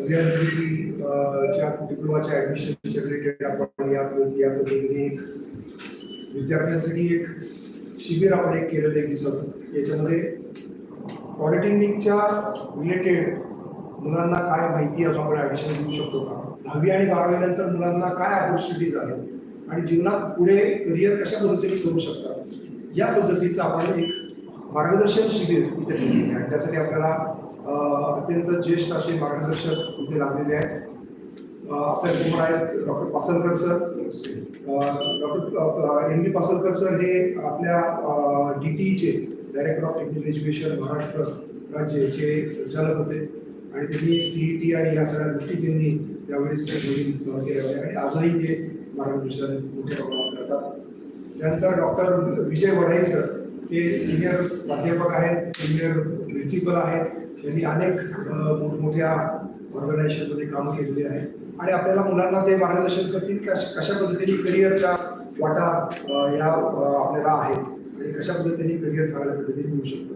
अभियांत्रिकीच्या डिप्लोमाच्या ॲडमिशनच्या रिलेटेड आपण या या पद्धतीने एक विद्यार्थ्यांसाठी एक शिबिर आपण एक केलेलं एक दिवसाचं. याच्यामध्ये पॉलिटेक्निकच्या रिलेटेड मुलांना काय माहिती असं आपण ॲडमिशन देऊ शकतो का? दहावी आणि बारावीनंतर मुलांना काय ऑपॉर्च्युनिटीज आहेत आणि जीवनात पुढे करिअर कशा पद्धतीने करू शकतात? या पद्धतीचं आपण एक मार्गदर्शन शिबिर इथे आणि त्यासाठी आपल्याला अत्यंत ज्येष्ठ असे मार्गदर्शक इथे लागलेले आहेत. आपल्यासमोर आहेत doctor Pasalkar sir. Doctor M B Pasalkar sir हे आपल्या डी टीचे director of technical education Maharashtra राज्याचे संचालक होते. आणि त्यांनी सी ई टी आणि या सगळ्या गोष्टी त्यांनी त्यावेळेस नवीन चालू केल्या होत्या आणि आजही ते मार्गदर्शन मोठ्या प्रमाणात करतात. त्यानंतर डॉक्टर विजय वढाई सर ते सिनियर प्राध्यापक आहेत सिनियर प्रिन्सिपल आहेत. त्यांनी अनेक मोठमोठ्या ऑर्गनायझेशनमध्ये कामं केलेली आहेत आणि आपल्याला मुलांना ते मार्गदर्शन करतील कश कशा पद्धतीने करिअरच्या वाटा या आपल्याला आहेत आणि कशा पद्धतीने करिअर चांगल्या पद्धतीने होऊ शकतो.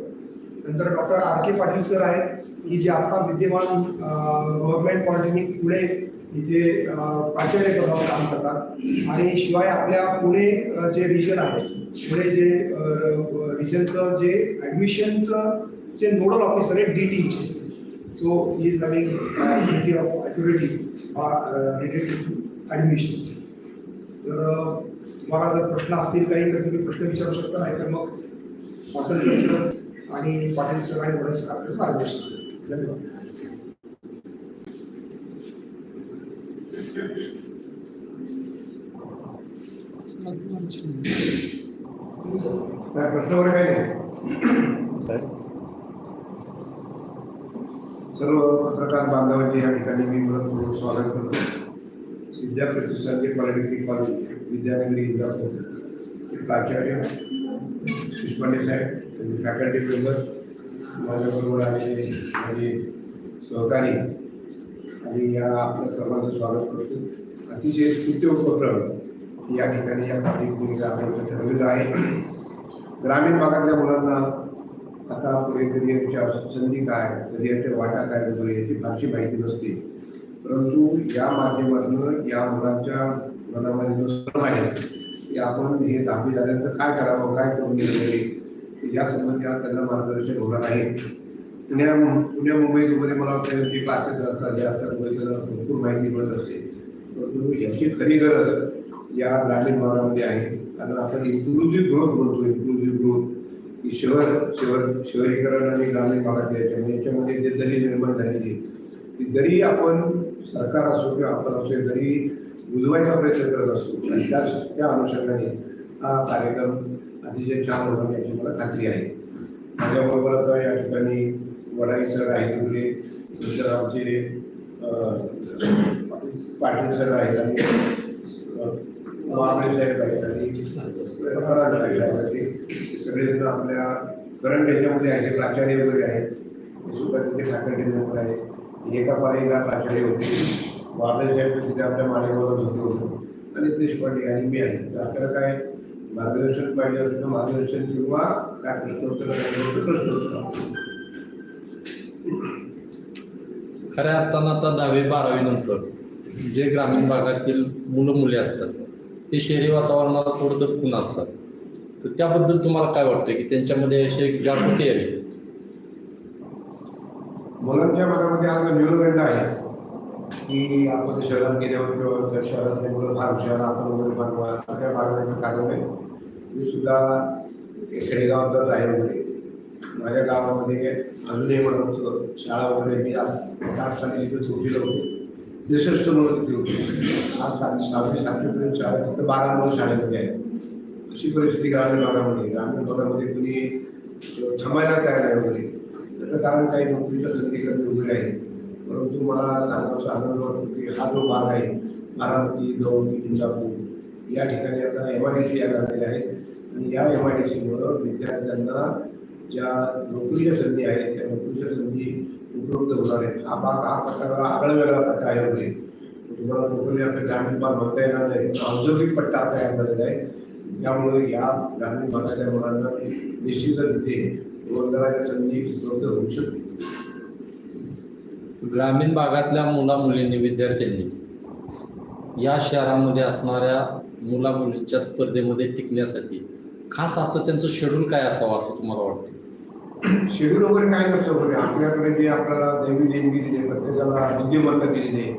नंतर doctor R K Patil sir आहेत की जे आता विद्यमान गव्हर्नमेंट पॉलिटेक्निक पुणे इथे प्राचार्य पदावर काम करतात. आणि शिवाय आपल्या पुणे जे रिजन आहे पुणे जे रिजनचं जे ॲडमिशनचं जे नोडल ऑफिसर आहे डी टीचे so he is having duty of authority related to admissions तर तुम्हाला जर प्रश्न असतील काही तर तुम्ही प्रश्न विचारू शकता नाही तर मग वासंत सर आणि पाटील सर आणि वडे सर आपल्याला मार्गदर्शन. धन्यवाद. काय प्रश्न वगैरे काही नाही? सर्व पत्रकार बांधवांचे या ठिकाणी मी मनपूर्वक स्वागत करतो. विद्या प्रतिष्ठानचे पॉलिटेक्निक कॉलेज विद्यानगरी इंदापूर. प्राचार्य सुषपांडे साहेब फॅकल्टी मेंबर माझ्याबरोबर आलेले माझे सहकारी आणि या आपल्या सर्वांचं स्वागत करतो. अतिशय स्तुत्य उपक्रम या ठिकाणी या पॉलिटेक्निकला आपण ठरवलेलं आहे. ग्रामीण भागातल्या मुलांना आता पुढे करिअरच्या संधी काय करिअरच्या वाटा काय वगैरे याची फारशी माहिती नसते. परंतु या माध्यमातून या मुलांच्या मनामध्ये जो श्रम आहे की आपण हे दहावी झाल्यानंतर काय करावं काय करून गेलं या संबंधी आज त्यांना मार्गदर्शन होणार आहे. पुण्या पुण्या मुंबईत वगैरे मला वाटतं जे क्लासेस असतात जे असतात वगैरे त्यांना भरपूर माहिती मिळत असते. परंतु याची खरी गरज या ग्रामीण भागामध्ये आहे. कारण आपण इन्क्लुझिव्ह ग्रोथ म्हणतो इन्क्लुझिव्ह ग्रोथ की शहर शहर शहरीकरण आणि ग्रामीण भागात याच्यामध्ये याच्यामध्ये जे दरी निर्माण झालेली ती दरी आपण सरकार असो किंवा आपण असो दरी बुजवायचा प्रयत्न करत असतो. आणि त्या त्या अनुषंगाने हा कार्यक्रम अतिशय छान होणार याची मला खात्री आहे. माझ्याबरोबर आता या ठिकाणी वडाई सर आहेत वगैरे नंतर आमचे पाटील सर आहेत आणि अ, साहेब आहेत आणि साहेब आहेत सगळेजण आपल्या करंट याच्यामध्ये आहे प्राचार्य वगैरे आहेत सुद्धा तिथे फॅकल्टी मेंबर आहेत एका पाळीला प्राचार्य होते वामळे साहेब तिथे आपल्या माळेवरच होते होते आणि देशपांडे आणि मी आहे तर आपल्याला काय मार्गदर्शन पाहिजे असेल तर मार्गदर्शन किंवा काय प्रश्न उत्तर प्रश्न उत्तर खऱ्या अर्थानं आता दहावी बारावी नंतर जे ग्रामीण भागातील मुलं मुली असतात ते शहरी वातावरणाला थोडं पूर्ण असतात. तर त्याबद्दल तुम्हाला काय वाटतं की त्यांच्यामध्ये अशी एक जागृती यावी मुलांच्या मनामध्ये आज न्यूनगंड आहे. की आपण शहरात गेल्यावर किंवा त्या शहरातले मुलं फार हुशार आपण वगैरे बनवा असं काय मागण्याचं कारण आहे. मी सुद्धा खेडेगावातलाच आहे वगैरे. माझ्या गावामध्ये अजूनही म्हणत शाळा वगैरे मी आज साठ साली तिथे चौथीला होतो. त्रेसष्ट मुलं तिथे होती आज सात सहावी सातवीपर्यंत शाळा फक्त बारा मुलं शाळेमध्ये आहेत अशी परिस्थिती ग्रामीण भागामध्ये ग्रामीण भागामध्ये कुणी थांबायला तयार आहे वगैरे. त्याचं कारण काही नोकरीच्या संधी कमी वगैरे आहे परंतु मला सांगावं आनंद वाटतो की हा जो भाग आहे बारामती दौंड इंदापूर या ठिकाणी आता एम आय डी सी यायला लागलेल्या आहेत. आणि या एम आय डी सीमुळं विद्यार्थ्यांना ज्या नोकरीच्या संधी आहेत त्या नोकरीच्या संधी उपलब्ध होणार आहेत हा भाग हा आगळा वेगळा पट्टा आहे वगैरे तुम्हाला नोकरी असं ग्रामीण भाग म्हणता येणार नाही. औद्योगिक पट्टा तयार झालेला आहे. त्यामुळे या ग्रामीण भागातल्या मुलांना निश्चितच इथे रोजगाराच्या संधी उपलब्ध होऊ शकते ग्रामीण भागातल्या मुला मुलींनी विद्यार्थ्यांनी या शहरामध्ये असणाऱ्या मुला मुलींच्या स्पर्धेमध्ये टिकण्यासाठी खास असं त्यांचं शेड्यूल काय असावं असं तुम्हाला वाटतं? शेड्यूल वगैरे काय नसतं म्हणजे आपल्याकडे जे आपल्याला देवी देणगी दिली प्रत्येकाला बुद्धिमत्ता दिलेली आहे.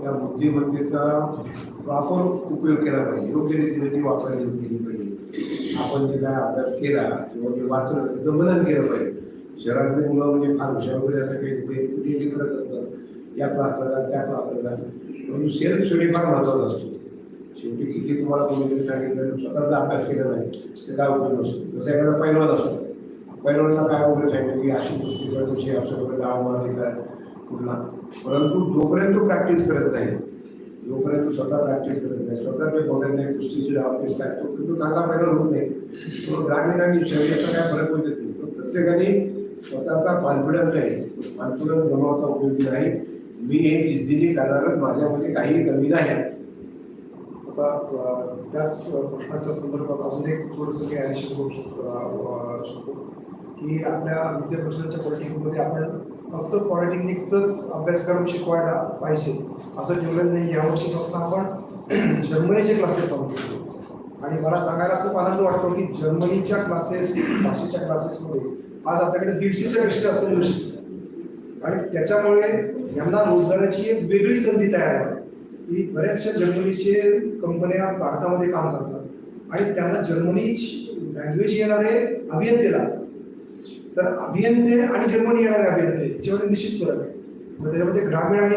त्या बुद्धिमत्तेचा प्रॉपर उपयोग केला पाहिजे. योग्य रीतीने ती वापरली केली पाहिजे. आपण जे काय अभ्यास केला किंवा जे वाचलं त्याचं मनन केलं पाहिजे. शहरातले मुलं म्हणजे फार हुशार वगैरे असं काही ते कुठे करत असतात. या क्लासला जा त्या क्लासला जा. परंतु सेल्फ शेवटी फार महत्त्वाचा असतो. शेवटी किती तुम्हाला कोणीतरी सांगितलं स्वतःचा अभ्यास केला नाही ते काय उपयोग नसतो. जसं एखादा पैलवान असतो. पैलवानचा काय उपयोग सांगितलं की अशी कुस्ती कर तशी असं वगैरे डाव काय कुठला परंतु जोपर्यंत तो प्रॅक्टिस करत नाही जोपर्यंत तो स्वतः प्रॅक्टिस करत नाही स्वतः ते बघत नाही कुस्तीची डावकेस काय तो तो चांगला पैलवान होत नाही. तो ग्रामीण आणि शहराचा काय फरक होत नाही. तो प्रत्येकाने स्वतःचा कॉन्फिडन्स आहे. कॉन्फिडन्स बनवता उपयोगी नाही. मी हे जिद्दीने करणारच माझ्यामध्ये काही कमी नाही. आता त्याच प्रश्नाच्या संदर्भात अजून एक थोडंसं काही ॲडिशन करू शकतो शकतो. की आपल्या विद्या परिषदेच्या आपण फक्त पॉलिटेक्निकचाच अभ्यासक्रम शिकवायला पाहिजे. असं ठेवलं नाही यावर्षीपासून आपण जर्मनीचे क्लासेस चालू आणि मला सांगायला खूप आनंद वाटतो की जर्मनीच्या क्लासेस भाषेच्या क्लासेसमध्ये आज आपल्याकडे दीडशेच्या पेक्षा जास्त मुलं शिकतात आणि त्याच्यामुळे यांना रोजगाराची एक वेगळी संधी तयार आहे की बऱ्याचशा जर्मनीचे कंपन्या भारतामध्ये काम करतात. आणि त्यांना जर्मनी लँग्वेज येणारे अभियंते लागतात. तर अभियंते आणि जर्मनी येणारे अभियंते याच्यामध्ये निश्चित फरक आहे. मग त्याच्यामध्ये ग्रामीण आणि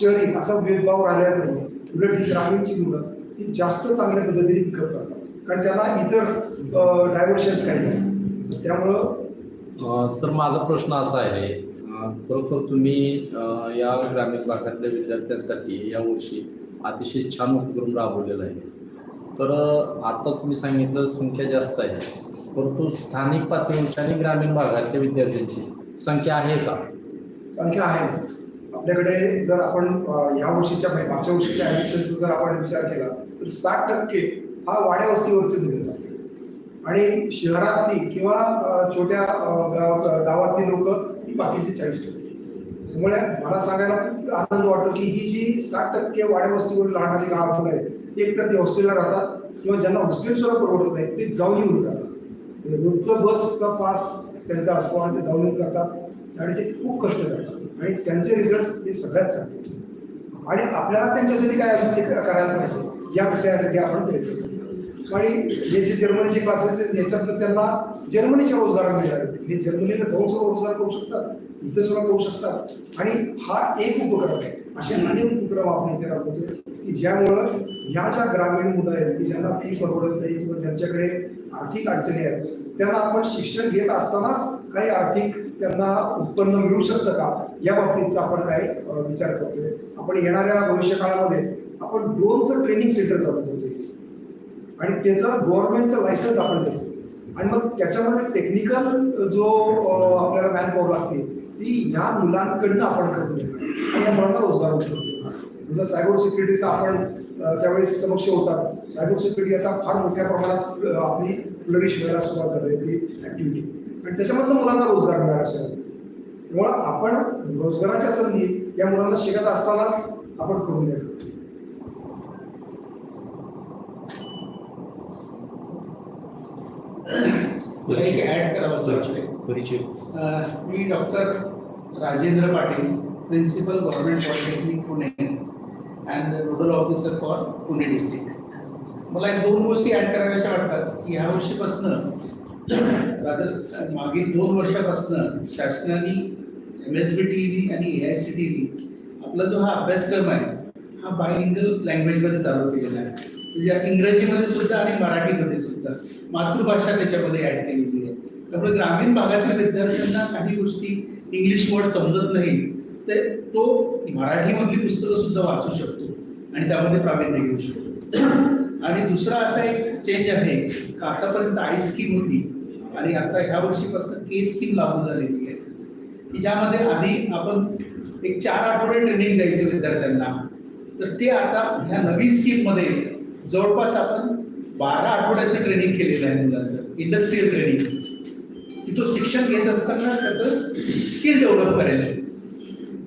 शहरी असा भेदभाव राहिलाच नाही उलट ही ग्रामीणची मुलं ही जास्त चांगल्या पद्धतीने पिकअप करतात कारण त्याला इतर डायव्हर्शन्स काही नाही. त्यामुळं सर माझा प्रश्न असा आहे. खरोखर तुम्ही या ग्रामीण भागातल्या विद्यार्थ्यांसाठी यावर्षी अतिशय छान उपक्रम राबवलेला आहे. तर आता तुम्ही सांगितलं संख्या जास्त आहे. परंतु स्थानिक पातळीवरच्या आणि ग्रामीण भागातल्या विद्यार्थ्यांची संख्या आहे का? संख्या आहे. आपल्याकडे जर आपण ह्या या वर्षीच्या म्हणजे मागच्या वर्षीच्या ॲडमिशनचा जर आपण विचार केला तर साठ टक्के हा वाड्या वस्तीवरचे मुलं आणि शहरातली किंवा छोट्या गाव गावातली लोक ही बाकीची चाळीस टक्के. त्यामुळे मला सांगायला खूप आनंद वाटतो की ही जी साठ टक्के वाड्या वस्तीवर राहणारी गाव मुलं आहेत एक तर ते हॉस्टेलला राहतात किंवा ज्यांना हॉस्टेल सुद्धा परवडत नाही ते जाऊन येऊन राहतात. म्हणजे रोजचं बसचा पास त्यांचा असतो आणि ते जाऊन करतात आणि ते खूप कष्ट करतात. आणि त्यांचे रिझल्ट हे सगळ्यात चांगले. आणि आपल्याला त्यांच्यासाठी काय अजून ते करायला पाहिजे? या विषयासाठी आपण प्रयत्न आणि हे जे जर्मनीचे क्लासेस आहेत याच्यातनं त्यांना जर्मनीचे रोजगार मिळाले. हे जर्मनीला जाऊन सुद्धा रोजगार करू शकतात इथं सुद्धा करू शकतात. आणि हा एक उपक्रम आहे. असे अनेक उपक्रम आपण इथे राबवतो की ज्यामुळं ह्या ज्या ग्रामीण मुलं आहेत की ज्यांना फी परवडत नाही किंवा ज्यांच्याकडे आर्थिक अडचणी आहेत. त्यांना आपण शिक्षण घेत असतानाच काही आर्थिक त्यांना उत्पन्न मिळू शकतं का? या बाबतीतचा आपण काय विचार करतोय. आपण येणाऱ्या भविष्य काळामध्ये आपण ड्रोनचं ट्रेनिंग सेंटर चालू करतोय. आणि त्याचं गव्हर्नमेंटचं लायसन्स आपण देतो आणि मग त्याच्यामध्ये टेक्निकल जो आपल्याला मॅन पॉवर लागते ती ह्या मुलांकडनं आपण करून आणि या मुलांना रोजगार जसं सायबर सिक्युरिटीचा आपण त्यावेळेस समक्ष होता. सायबर सिक्युरिटी आता फार मोठ्या प्रमाणात आपली फ्लरिश व्हायला सुरुवात झाली ती ऍक्टिव्हिटी आणि त्याच्यामधनं मुलांना रोजगार मिळायला सुरुवात झाली त्यामुळं आपण रोजगाराच्या संधी या मुलांना शिकत असतानाच आपण करून वाटतंय. परिचय. मी doctor Rajendra Patil principal government polytechnic Pune. And nodal officer for Pune district मला एक दोन गोष्टी ॲड कराव्याशा वाटतात. की ह्या वर्षीपासनं रादर मागील दोन वर्षापासनं शासनाने एम एस बी टीनी आणि ए आय सी टीनी आपला जो हा अभ्यासक्रम आहे हा बायलिंगल लँग्वेजमध्ये चालू केलेला आहे. म्हणजे इंग्रजीमध्ये सुद्धा आणि मराठीमध्ये सुद्धा मातृभाषा त्याच्यामध्ये ऍड केलेली आहे. त्यामुळे ग्रामीण भागातील विद्यार्थ्यांना काही गोष्टी इंग्लिश वर्ड समजत नाही तर तो मराठीमधली पुस्तकं सुद्धा वाचू शकतो आणि त्यामध्ये प्रावीण्य घेऊ शकतो. आणि दुसरा असा एक चेंज आहे का आतापर्यंत आय स्कीम होती आणि आता ह्या वर्षीपासून के स्कीम लागू झालेली आहे. की ज्यामध्ये आधी आपण एक चार आठवडे ट्रेनिंग द्यायचं विद्यार्थ्यांना तर ते आता ह्या नवीन स्कीममध्ये जवळपास आपण बारा आठवड्याचं ट्रेनिंग केलेलं आहे मुलांचं इंडस्ट्रीयल ट्रेनिंग की तो शिक्षण घेत असताना त्याचं स्किल डेव्हलप करायला आहे.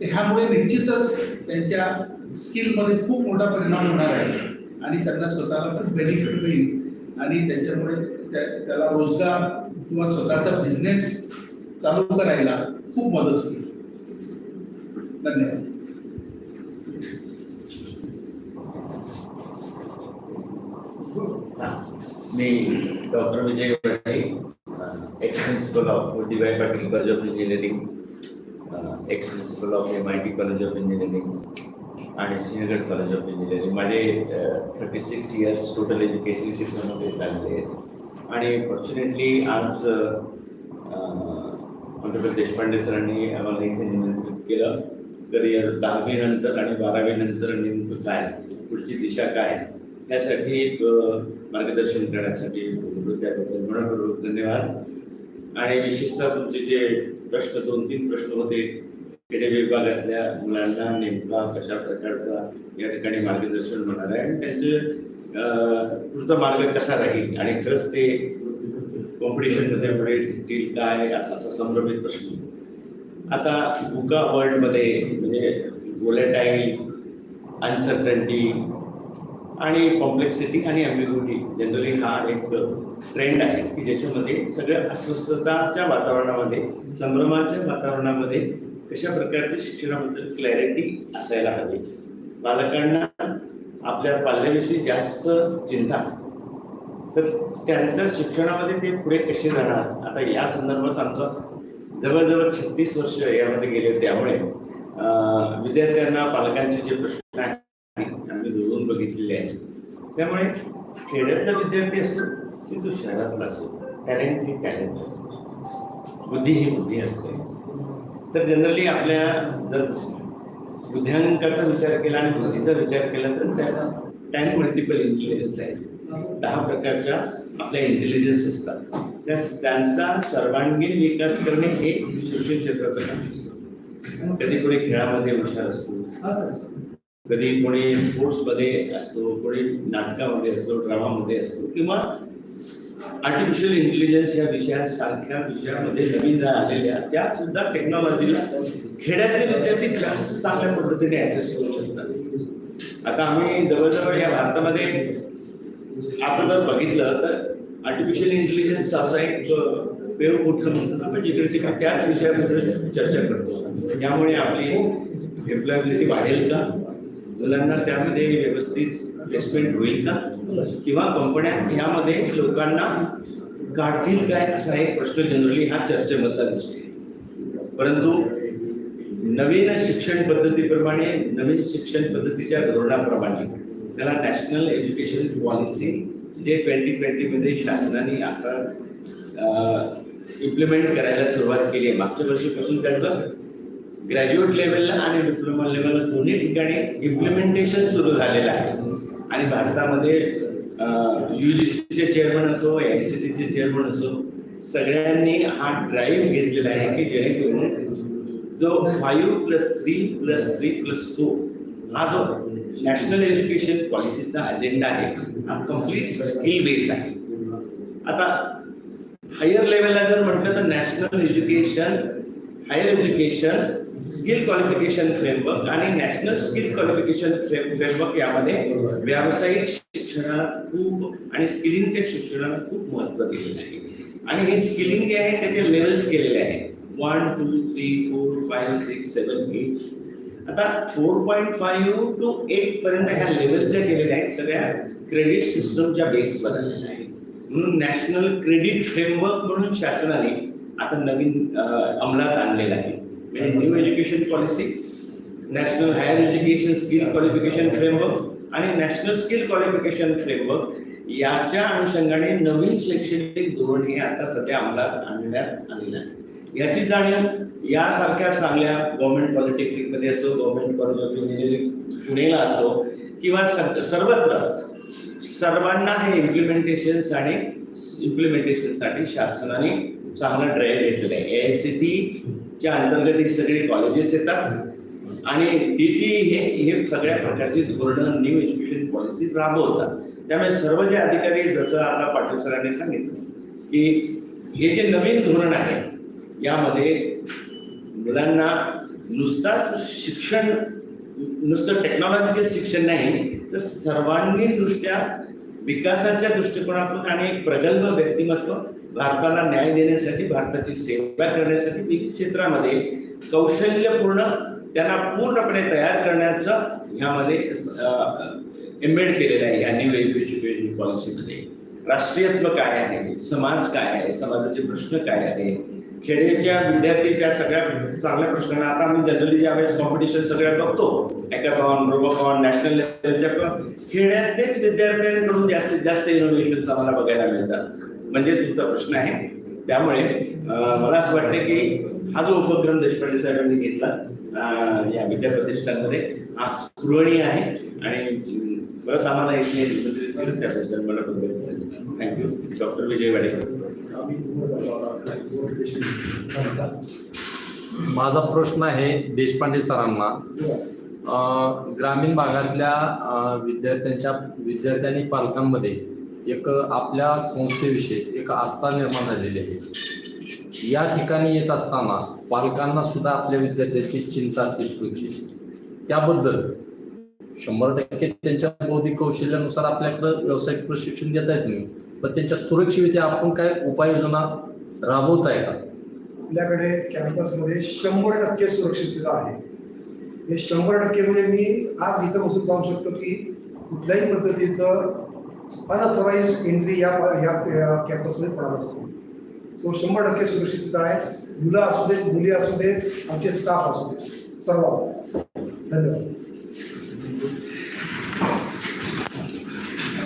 ह्यामुळे निश्चितच त्यांच्या स्किलमध्ये खूप मोठा परिणाम होणार आहे. आणि त्यांना स्वतःला पण बेनिफिट होईल. आणि त्याच्यामुळे त्या- त्याला रोजगार किंवा स्वतःचा बिझनेस चालू करायला खूप मदत होईल. धन्यवाद. मी doctor Vijay Wade ex principal of D Y Patil college of engineering ex principal of M I T college of engineering आणि सिंहगड कॉलेज ऑफ इंजिनिअरिंग माझे thirty six years total education शिक्षणामध्ये झालेले आहेत आणि फॉर्च्युनेटली आज पंतप्रधान देशपांडे सरांनी आम्हाला इथे निमंत्रित केलं. करिअर दहावीनंतर आणि बारावीनंतर नेमकं काय पुढची दिशा काय यासाठी एक मार्गदर्शन करण्यासाठी त्याबद्दल म्हणून धन्यवाद. आणि विशेषतः तुमचे जे प्रश्न दोन तीन प्रश्न होते खेडे विभागातल्या मुलांना नेमका कशा प्रकारचा या ठिकाणी मार्गदर्शन होणार आहे आणि त्यांचे पुढचा मार्ग कसा राहील आणि खरंच ते कॉम्पिटिशनमध्ये पुढे टिकतील काय असा असा संभ्रमित प्रश्न. आता बुका वर्ल्डमध्ये म्हणजे वोलेटाईल अनसर्टन्टी आणि कॉम्प्लेक्सिटी आणि अम्बिग्युटी जनरली हा एक ट्रेंड आहे की ज्याच्यामध्ये सगळ्या अस्वस्थताच्या वातावरणामध्ये संभ्रमाच्या वातावरणामध्ये कशा प्रकारच्या शिक्षणाबद्दल क्लॅरिटी असायला हवी. बालकांना आपल्या पाल्याविषयी जास्त चिंता असते. तर त्यांचं शिक्षणामध्ये ते पुढे कसे जाणार? आता या संदर्भात आमचं जवळजवळ छत्तीस वर्ष यामध्ये गेले. त्यामुळे विद्यार्थ्यांना पालकांचे जे प्रश्न आहेत आम्ही जोडून बघितलेले आहेत त्यामुळे खेड्यातला विद्यार्थी असतो की तो शहरातला असो टॅलेंट ही टॅलेंट असतो बुद्धी ही बुद्धी असते. तर जनरली आपल्या जर बुद्ध्यांकाचा विचार केला आणि बुद्धीचा विचार केला तर त्याला टेन मल्टिपल इंटेलिजन्स आहेत दहा प्रकारच्या आपल्या इंटेलिजन्स असतात. त्या त्यांचा सर्वांगीण विकास करणे हे शिक्षण क्षेत्राचं काम असतं. कधी कोणी खेळामध्ये हुशार असतो. कधी कोणी स्पोर्ट्समध्ये असतो कोणी नाटकामध्ये असतो ड्रामामध्ये असतो किंवा आर्टिफिशियल इंटेलिजन्स या विषयासारख्या विषयामध्ये नवीन आलेल्या त्या सुद्धा टेक्नॉलॉजीला खेड्यातील विद्यार्थी जास्त चांगल्या पद्धतीने ॲड्रेस करू शकतात. आता आम्ही जवळजवळ या भारतामध्ये आता जर बघितलं तर आर्टिफिशियल इंटेलिजन्स असा एक पेव कुठलं म्हणतो आपण जिकडे तिकडे त्याच विषयाबद्दल चर्चा करतो. यामुळे आपली एम्प्लॉयबिलिटी वाढेल का? मुलांना त्यामध्ये व्यवस्थित प्लेसमेंट होईल का? किंवा कंपन्या यामध्ये लोकांना काढतील काय? असा एक प्रश्न जनरली हा चर्चेमधला दिसतो परंतु नवीन शिक्षण पद्धतीप्रमाणे नवीन शिक्षण पद्धतीच्या धोरणाप्रमाणे त्याला नॅशनल एज्युकेशन पॉलिसी जे ट्वेंटी ट्वेंटीमध्ये शासनाने आता इम्प्लिमेंट करायला सुरुवात केली आहे. मागच्या वर्षीपासून त्याचं ग्रॅज्युएट लेवलला आणि डिप्लोमा लेवलला दोन्ही ठिकाणी इम्प्लिमेंटेशन सुरू झालेलं आहे. आणि भारतामध्ये यू जी सीचे चेअरमन असो आय सी सीचे चेअरमन असो सगळ्यांनी हा ड्राईव्ह घेतलेला आहे की जेणेकरून जो five plus three plus three plus four हा जो नॅशनल एज्युकेशन पॉलिसीचा अजेंडा आहे हा कंप्लीट स्किल बेस आहे. आता हायर लेवलला जर म्हटलं तर national education higher education skill qualification framework आणि नॅशनल स्किल क्वालिफिकेशन फ्रेमवर्क यामध्ये व्यावसायिक शिक्षणाला खूप आणि स्किलिंगच्या शिक्षणाला खूप महत्त्व दिलेलं आहे. आणि हे स्किलिंग जे आहे त्याचे लेवल्स केलेले आहे one two three four five six seven eight आता four point five two eight पर्यंत ह्या लेवल ज्या गेलेल्या आहेत सगळ्या क्रेडिट सिस्टमच्या बेसवर आलेल्या आहेत. म्हणून नॅशनल क्रेडिट फ्रेमवर्क म्हणून शासनाने आता नवीन अंमलात आणलेलं आहे. म्हणजे new education policy national higher education skill qualification framework आणि नॅशनल स्किल क्वालिफिकेशन फ्रेमवर्क याच्या अनुषंगाने नवीन शैक्षणिक धोरण हे आता सध्या अंमलात आणण्यात आलेलं आहे. याची जाणीव यासारख्या चांगल्या गव्हर्नमेंट पॉलिटेक्निकमध्ये असो गव्हर्नमेंट कॉलेज ऑफ इंजिनिअरिंग पुणेला असो किंवा सर्वत्र सर्वांना हे इम्प्लिमेंटेशन्स आणि इम्प्लिमेंटेशनसाठी शासनाने चांगला ड्राईव्ह घेतलेला आहे ए आय सी टीच्या अंतर्गत ही सगळे कॉलेजेस येतात. आणि डी टी हे हे सगळ्या प्रकारची धोरणं न्यू एज्युकेशन पॉलिसी राबवतात. त्यामुळे सर्व जे अधिकारी जसं आता पाटील सरांनी सांगितलं की हे जे नवीन धोरण आहे यामध्ये मुलांना नुसताच शिक्षण नुसतं टेक्नॉलॉजिकल शिक्षण नाही तर सर्वांगीण दृष्ट्या विकासाच्या दृष्टिकोनातून आणि एक प्रगल्भ व्यक्तिमत्व भारताला न्याय देण्यासाठी भारताची सेवा करण्यासाठी विविध क्षेत्रामध्ये कौशल्यपूर्ण त्यांना पूर्णपणे तयार करण्याचं ह्यामध्ये एम्बेड केलेलं आहे. या न्यू एज्युकेशन पॉलिसीमध्ये राष्ट्रीयत्व काय आहे? समाज काय आहे? समाजाचे प्रश्न काय आहे खेड्याच्या विद्यार्थी त्या सगळ्या चांगल्या प्रश्नांना. आता आम्ही जनरली ज्यावेळेस कॉम्पिटिशन सगळ्या बघतो हॅकाथॉन रोबोकॉन नॅशनल लेवलच्या पण खेड्यातलेच विद्यार्थ्यांकडून जास्तीत जास्त इनोव्हेशन्स आम्हाला बघायला मिळतात. म्हणजे तुमचा प्रश्न आहे. त्यामुळे मला असं वाटतं की हा जो उपक्रम देशपांडे साहेबांनी घेतला या विद्या प्रतिष्ठानमध्ये हा स्पृहणीय आहे. आणि परत आम्हाला इथे निमंत्रित केलं त्याबद्दल मला थँक्यू डॉक्टर विजय वाडेकर. माझा प्रश्न आहे देशपांडे सरांना. ग्रामीण भागातल्या विद्यार्थ्यांच्या विद्यार्थ्यांनी पालकांमध्ये एक आपल्या संस्थेविषयी एक आस्था निर्माण झालेली आहे. या ठिकाणी येत असताना पालकांना सुद्धा आपल्या विद्यार्थ्यांची चिंता असते त्याबद्दल शंभर टक्के त्यांच्या बौद्धिक कौशल्यानुसार आपल्याकडं व्यावसायिक प्रशिक्षण देत आहेत तुम्ही. पण त्यांच्या सुरक्षितते आपण काय उपाययोजना राबवत आहे का? आपल्याकडे कॅम्पसमध्ये शंभर टक्के सुरक्षितता आहे. हे शंभर टक्के म्हणजे मी आज इथं बसून सांगू शकतो की कुठल्याही पद्धतीचं अनऑथोराईज एंट्री या या कॅम्पसमध्ये पडत असतो. सो शंभर टक्के सुरक्षितता आहे. मुलं असू देत मुली असू देत आमचे स्टाफ असू देत. सर्व धन्यवाद.